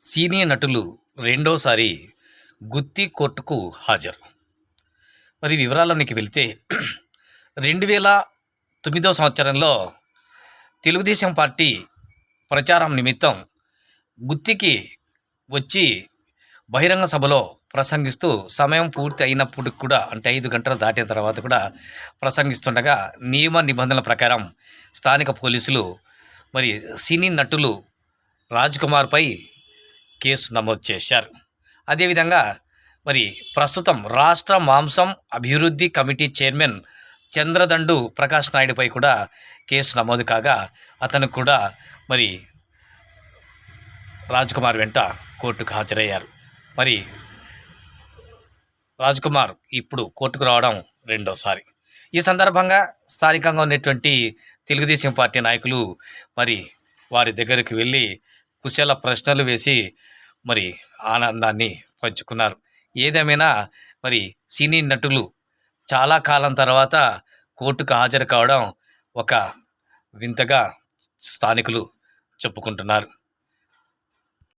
Senior నటులు రెండోసారి గుత్తి కోర్టుకు హాజరు. మరి వివరాల్లోనికి వెళితే రెండు వేల తొమ్మిదవ సంవత్సరంలో తెలుగుదేశం పార్టీ ప్రచారం నిమిత్తం గుత్తికి వచ్చి బహిరంగ సభలో ప్రసంగిస్తూ సమయం పూర్తి అయినప్పుడు కూడా అంటే ఐదు గంటలు దాటిన తర్వాత కూడా ప్రసంగిస్తుండగా నియమ నిబంధనల ప్రకారం స్థానిక పోలీసులు మరి సినీ నటులు రాజ్ కుమార్పై కేసు నమోదు చేశారు. అదేవిధంగా మరి ప్రస్తుతం రాష్ట్ర మాంసం అభివృద్ధి కమిటీ చైర్మన్ చంద్రదండు ప్రకాష్ నాయుడుపై కూడా కేసు నమోదు కాగా అతను కూడా మరి రాజ్కుమార్ వెంట కోర్టుకు హాజరయ్యారు. మరి రాజ్కుమార్ ఇప్పుడు కోర్టుకు రావడం రెండోసారి. ఈ సందర్భంగా స్థానికంగా ఉన్నటువంటి తెలుగుదేశం పార్టీ నాయకులు మరి వారి దగ్గరికి వెళ్ళి కుశల ప్రశ్నలు వేసి మరి ఆనందాన్ని పంచుకున్నారు. ఏదేమైనా మరి సినీ నటులు చాలా కాలం తర్వాత కోర్టుకు హాజరు కావడం ఒక వింతగా స్థానికులు చెప్పుకుంటున్నారు.